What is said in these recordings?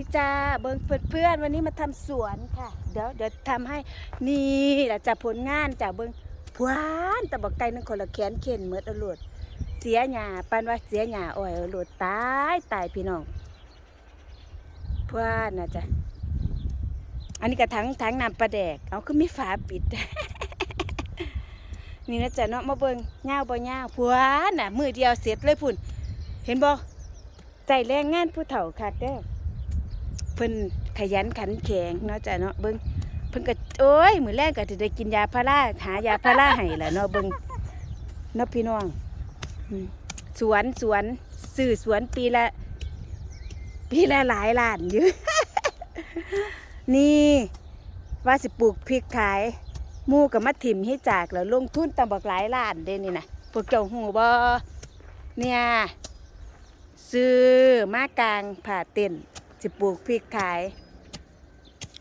ดีจ้าเบิ้งเพื่อนๆวันนี้มาทำสวนค่ะ เดี๋ยวเดี๋ยวทำให้นี่แหละจะผลงานจากเบิ้งพวานแต่บอกไก่นึงคนละแขนเข็นเมืออรวดเสียหญ้าปันว่าเสียหญ้าอ้อยอรวดตายตายพี่น้องพวานนะจ๊ะอันนี้กระถังถังน้ำปลาแดกเอาคือมีฝาปิด นี่นะจ๊ะเนาะมาเบิ้งเงาบ่เงาวพวานน่ะมือเดียวเสร็จเลยพุ่น เห็นบ่ใจแรงงานผู้เฒ่าคักเด้อ พิ่นขยันขันแข็งเนาะจ้ะเนาะเบิ่งเพิ่นก็โอ้ยมื้อแรกก็สิได้กินยาพาราหายาพาราให้ล่ะเนาะเบิ่งเนาะพี่น้องสวนสวนซื้อสวนปีละ ปีละหลายล้านอยู่ นี่ว่าสิปลูกพริกขายมู่กับมาถิ่มให้จากแล้วลงทุนตำบักหลายล้านเด้นี่นะพวกเจ้าหูบ่เนี่ยซื้อมากลางผ่าเต็น สิปลูกพริกขาย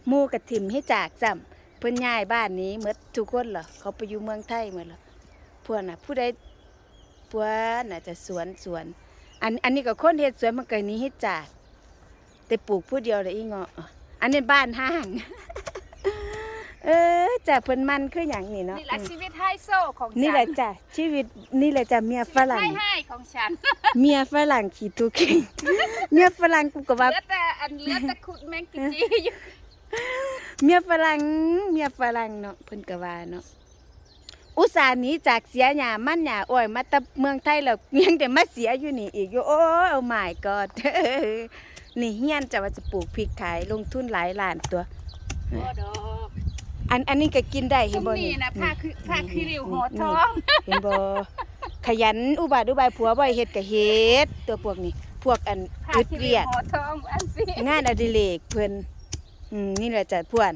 มูกระถิ่มให้จากจำเพิ่นย้ายบ้านนี้เมดทุกคนเหรอเขาไปอยู่เมืองไทยหมดเหรอพวกน่ะ ผู้ใดพวกน่ะจะสวนสวน อันอันนี้ก็คนเฮ็ดสวนมันก็หนี้ให้จาก แต่ปลูกผู้เดียวเลยอีเงาะอันนี้บ้านห้าง เออจ้ะเพิ่นมันคือหยังนี่เนาะนี่แหละอืมชีวิตไฮโซของฉันนี่แหละจ้ะชีวิตนี่แหละจ้ะเมียฝรั่งให้ให้ของฉันเมียฝรั่งขี่ตัวเก่งเมียฝรั่งกูก็เหว่าลือแต่อันเหลือแต่ขุดแมงกิจีอยู่เมียฝรั่งเมียฝรั่งเนาะเพิ่นก็ว่าเนาะอุตส่าห์หนีจากเสียหญ้ามันหญ้าอ้อยมาแตะเมืองไทยแล้วยังแต่มาเสียอยู่นี่อีกอยู่โอ้ย oh my god นี่เฮียนจะว่าจะปลูกพริกขายลงทุนหลายล้านตัวบ่ดอก อันอันนี้ก็กินได้เห็ซุนมบ่นี่นะผ้าคือผ้าคือริ้วหัวทอง เห็นบ่ขยันอุบาทอุบายผัวบ่ให้เฮ็ดก็เฮ็ดตัวพวกนี้ พวกอันผ้าอึดคือเวีริ้ยวดหัวทองอันสิงานอดิเรกเพิ่นอืมนี่แหละจ้ะพวน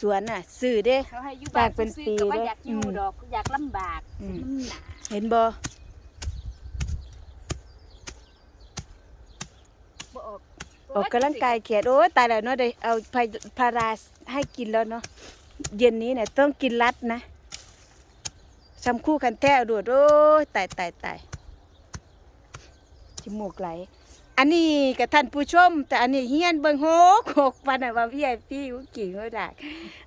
สวนน่ะซื้อเด้เขาให้อยู่บ้านฝากเป็นซื้อปีๆก็ว่าเด้ออยากอยู่อืมดอกอยากลำบากอืมมันหนาเห็นบ่บ่ออก ออกกำลังกายแขนโอ้ยตายแล้วเนาะได้เอาพาพาราให้กินแล้วเนาะเย็นนี้เนี่ยต้องกินรัดนะทำคู่กันแท้เอาโดดโอ้ยตายตายตายจมูกไหล อันนี้กับท่านผู้ชม แต่อันนี้เฮียนเบิ่งโหกหกปันน่ะว่าพี่ไอพี่กูกิ่งก็ได้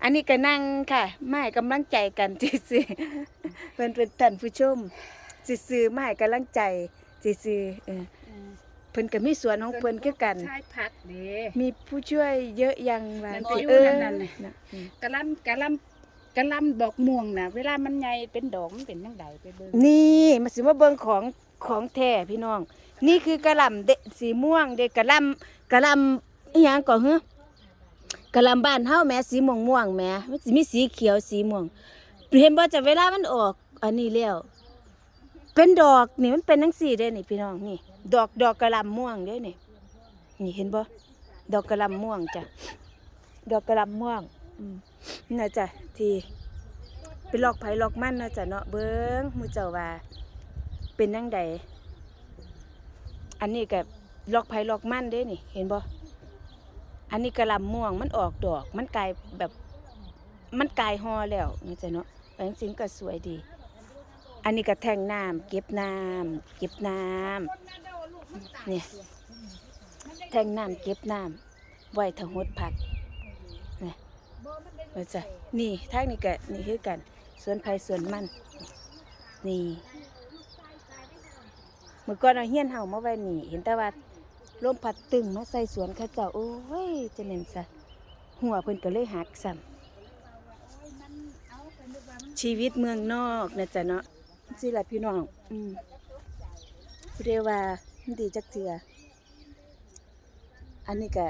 อันนี้ก็นั่งค่ะไม่กำลังใจกันซื่อๆเพิ่นเป็นท่านผู้ชมซื่อๆไม่กำลังใจซื่อๆเอออืมเพิ่นก็มีสวนของเพิ่นคือกัน ใช่พักเด้มีผู้ช่วยเยอะยังว่านั่นสิอยู่เออนั่นน่ะน่ะอืมกะลำกะลำกะลำดอกม่วงน่ะ เวลามันใหญ่เป็นดอกมันเป็นจังไดไปเบิ่งนี่มาสิมาเบิ่งของของแท้พี่น้อง นี่คือกะหล่ำเดะสีม่วงเด็กกะหล่ำกะหล่ำอีหยังก่อนฮะกะหล่ำบ้านเฮาแหม่สีม่วงม่วงๆแหม่มันสิมีสีเขียวสีม่วงเห็นบ่จะเวลามันออก อันนี้แล้วเป็นดอกนี่มันเป็นจังซี่เด้นี่พี่น้องนี่ ดอกดอกกะลำม่วงเด้นี่นี่เห็นบ่ดอกกระลำม่วงจ้ะดอกกระลำม่วงน่ะจ้ะที่เป็นลอกไผลอกมันนะจ้ะเนาะเบิ่งมูเจ้าว่าเป็นจังใดอันนี้ก็ลอกไผลอกมันเด้นี่ เห็นบ่อันนี้กระลำม่วงมันออกดอก มันกลายแบบมันกลายฮอแล้วนี่จ้ะเนาะไปจริงก็สวยดี อันนี้ก็แทงน้ำเก็บน้ำเก็บน้ำ เนี่ยแทงน้ำเก็บน้ำไว้ทางหดผักนี่ว่าจ้ะนี่ทางนี้ก็นี่คือกันสวนไผ่สวนมัน นี่เมื่อก่อนเอาเฮี้ยนเฮามาไว้นี่ เห็นแต่ว่าลมพัดตึงมาใส่สวนเขาเจ้าโอ้ยจะเล่นซะหัวเพิ่นก็เลยหักซ้ำชีวิตเมืองนอกนะจ๊ะเนาะสิล่ะพี่น้อง อืมเรียกว่า ดีจักเทื่ออันนี้ก็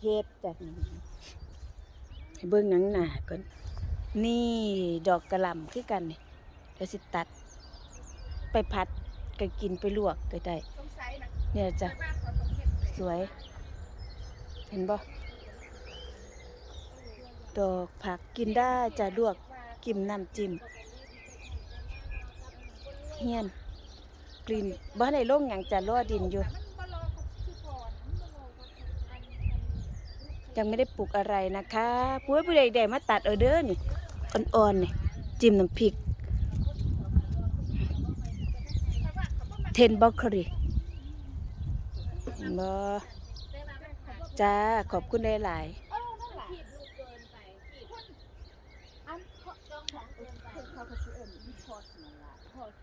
เฮ็ดจ้ะให้เบิ่งหนังหนาก่อน นี่ดอกกระลำคือกันนี่เดี๋ยวสิตัด ไปผัดก็กินไปลวกก็ได้เนี่ยจ้ะสวย เห็นบ่ดอกผักกินได้จะลวกกิมน้ำจิ้มเฮียน กลิ่นบ้านในโล่งอย่างจะรอดินอยู่ ยังไม่ได้ปลูกอะไรนะคะผู้ผู้ใดๆมาตัดเอาเด้อนี่อ่อนๆนี่จิ้มน้ำพริก เทนบล็อกครีบ่จ้า ขอบคุณหลายเ